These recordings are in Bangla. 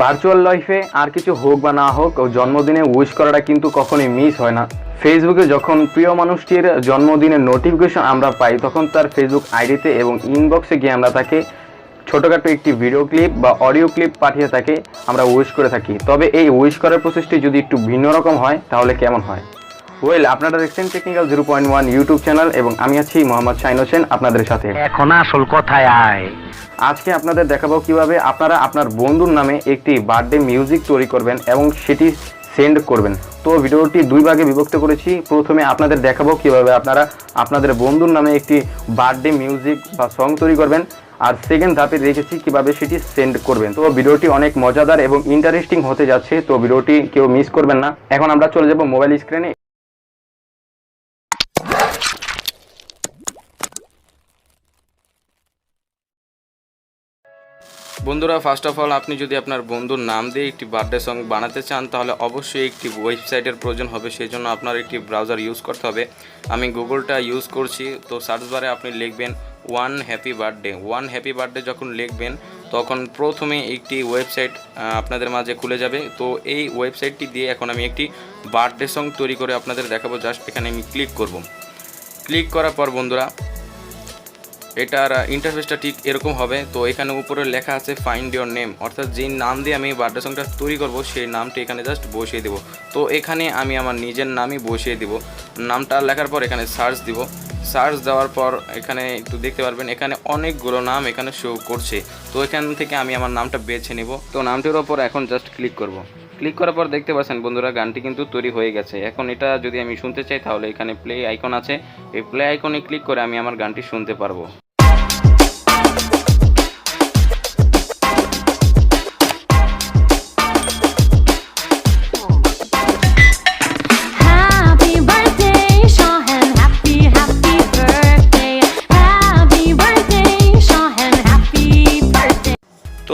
ভার্চুয়াল লাইফে আর কিছু হোক বা না হোক, জন্মদিনে উইশ করাটা কিন্তু কখনোই মিস হয় না। ফেসবুকে যখন প্রিয় মানুষটির জন্মদিনের নোটিফিকেশন আমরা পাই, তখন তার ফেসবুক আইডিতে এবং ইনবক্সে গিয়ে আমরা তাকে ছোটোখাটো একটি ভিডিও ক্লিপ বা অডিও ক্লিপ পাঠিয়ে তাকে আমরা উইশ করে থাকি। তবে এই উইশ করার প্রসেসটি যদি একটু ভিন্ন রকম হয়, তাহলে কেমন হয়? ওয়েল আপনারা দেখছেন technical zero point one YouTube channel এবং আমি আছি মোহাম্মদ শাহিন হোসেন আপনাদের সাথে। এখন আসল কথায় আয়। আজকে আপনাদের দেখাবো কীভাবে আপনারা আপনার বন্ধুর নামে একটি বার্থডে মিউজিক তৈরি করবেন এবং সেটি সেন্ড করবেন। তো ভিডিওটি দুই ভাগে বিভক্ত করেছি। প্রথমে আপনাদের দেখাবো কীভাবে আপনারা আপনাদের বন্ধুর নামে একটি বার্থডে মিউজিক বা সং তৈরি করবেন। আর সেকেন্ড ধাপে রেখেছি কীভাবে সেটি সেন্ড করবেন। তো ভিডিওটি অনেক মজাদার এবং ইন্টারেস্টিং হতে যাচ্ছে। তো ভিডিওটি কেউ মিস করবেন না। এখন আমরা চলে যাব মোবাইল স্ক্রিনে বন্ধুরা ফার্স্ট অফ অল আপনি যদি আপনার বন্ধুর নাম দিয়ে একটি বার্থডে সং বানাতে চান, তাহলে অবশ্যই একটি ওয়েবসাইটের প্রয়োজন হবে। সেই জন্য আপনার একটি ব্রাউজার ইউজ করতে হবে। আমি গুগলটা ইউজ করছি। তো সার্চ বারে আপনি লিখবেন one happy birthday one happy birthday যখন লিখবেন, তখন প্রথমে একটি ওয়েবসাইট আপনাদের মাঝে খুলে যাবে। তো এই ওয়েবসাইটটি দিয়ে এখন আমি একটি বার্থডে সং তৈরি করে আপনাদের দেখাবো। জাস্ট এখানে আমি ক্লিক করব। ক্লিক করার পর বন্ধুরা এটার ইন্টারফেসটা ঠিক এরকম হবে। তো এখানে উপরে লেখা আছে ফাইন্ড ইওর নেম অর্থাৎ যেই নাম দিয়ে আমি বার্থডে সংটা তৈরি করব, সেই নামটি এখানে জাস্ট বসিয়ে দেবো। তো এখানে আমি আমার নিজের নামই বসিয়ে দিব। নামটা লেখার পর এখানে সার্চ দিব। সার্চ দেওয়ার পর এখানে একটু দেখতে পারবেন, এখানে অনেকগুলো নাম এখানে শো করছে। তো এখান থেকে আমি আমার নামটা বেছে নেব। তো নামটির ওপর এখন জাস্ট ক্লিক করব। ক্লিক করার পর দেখতে পাচ্ছেন বন্ধুরা, গানটি কিন্তু তৈরি হয়ে গেছে। এখন এটা যদি আমি শুনতে চাই, তাহলে এখানে প্লে আইকন আছে। এই প্লে আইকনে ক্লিক করে আমি আমার গানটি শুনতে পারব।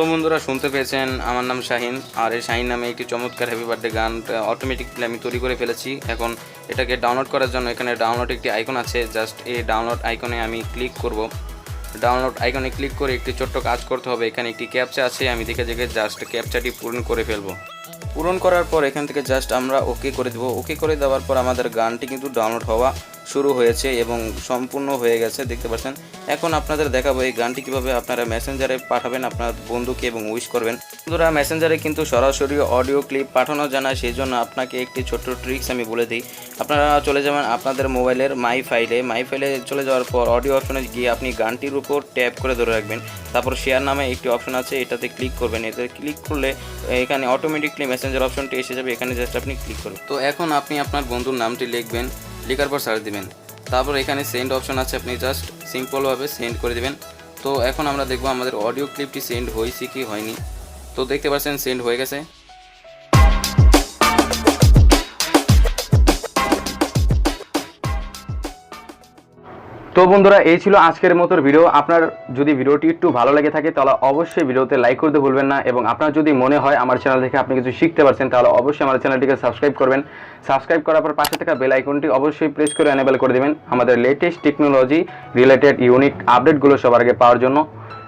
তো বন্ধুরা, শুনতে পেয়েছেন আমার নাম শাহিন, আর এই শাহিন নামে একটি চমৎকার হ্যাপি বার্থডে গান অটোমেটিকলি আমি তৈরি করে ফেলেছি। এখন এটাকে ডাউনলোড করার জন্য এখানে ডাউনলোড একটি আইকন আছে জাস্ট এই ডাউনলোড আইকনে আমি ক্লিক করব। ডাউনলোড আইকনে ক্লিক করে একটি ছোট্ট কাজ করতে হবে, এখানে একটি ক্যাপচা আছে, আমি দেখে দেখে জাস্ট ক্যাপচাটি পূরণ করে ফেলব। পূরণ করার পর এখান থেকে জাস্ট আমরা ওকে করে দেবো। ওকে করে দেওয়ার পর আমাদের গানটি কিন্তু ডাউনলোড হওয়া শুরু হয়েছে এবং সম্পূর্ণ হয়ে গেছে, দেখতে পাচ্ছেন। এখন আপনাদের দেখাবো এই গানটি কীভাবে আপনারা মেসেঞ্জারে পাঠাবেন, আপনার বন্ধুকে এবং উইশ করবেন। বন্ধুরা মেসেঞ্জারে কিন্তু সরাসরি অডিও ক্লিপ পাঠানো জানা সেই জন্য আপনাকে একটি ছোট্ট ট্রিক্স আমি বলে দিই। আপনারা চলে যাবেন আপনাদের মোবাইলের মাই ফাইলে মাই ফাইলে চলে যাওয়ার পর অডিও অপশনে গিয়ে আপনি গানটির উপর ট্যাপ করে ধরে রাখবেন। তারপর শেয়ার নামে একটি অপশন আছে, এটাতে ক্লিক করবেন। এতে ক্লিক করলে এখানে অটোমেটিকলি মেসেঞ্জার অপশনটি এসে যাবে, এখানে জাস্ট আপনি ক্লিক করবেন। তো এখন আপনি আপনার বন্ধুর নামটি লিখবেন। লেখার পর সার্চ দিবেন। তারপর এখানে সেন্ড অপশন আছে, আপনি জাস্ট সিম্পলভাবে সেন্ড করে দেবেন। তো এখন আমরা দেখব আমাদের অডিও ক্লিপটি সেন্ড হয়েছে কি হয়নি। তো দেখতে পাচ্ছেন সেন্ড হয়ে গেছে। তো বন্ধুরা, এই ছিল আজকের মতো ভিডিও। আপনার যদি ভিডিওটি একটু ভালো লেগে থাকে, তাহলে অবশ্যই ভিডিওতে লাইক করতে ভুলবেন না এবং আপনার যদি মনে হয় আমার চ্যানেল থেকে আপনি কিছু শিখতে পারছেন, তাহলে অবশ্যই আমার চ্যানেলটিকে সাবস্ক্রাইব করবেন। সাবস্ক্রাইব করার পর পাশে থাকা বেল আইকনটি অবশ্যই প্রেস করে এনেবেল করে দেবেন আমাদের লেটেস্ট টেকনোলজি রিলেটেড ইউনিক আপডেটগুলো সবার আগে পাওয়ার জন্য।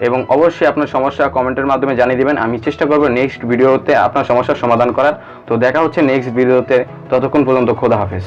এবং অবশ্যই আপনার সমস্যা কমেন্টের মাধ্যমে জানিয়ে দিবেন। আমি চেষ্টা করব নেক্সট ভিডিওতে আপনার সমস্যার সমাধান করার। তো দেখা হচ্ছে নেক্সট ভিডিওতে ততক্ষণ পর্যন্ত খোদা হাফেজ।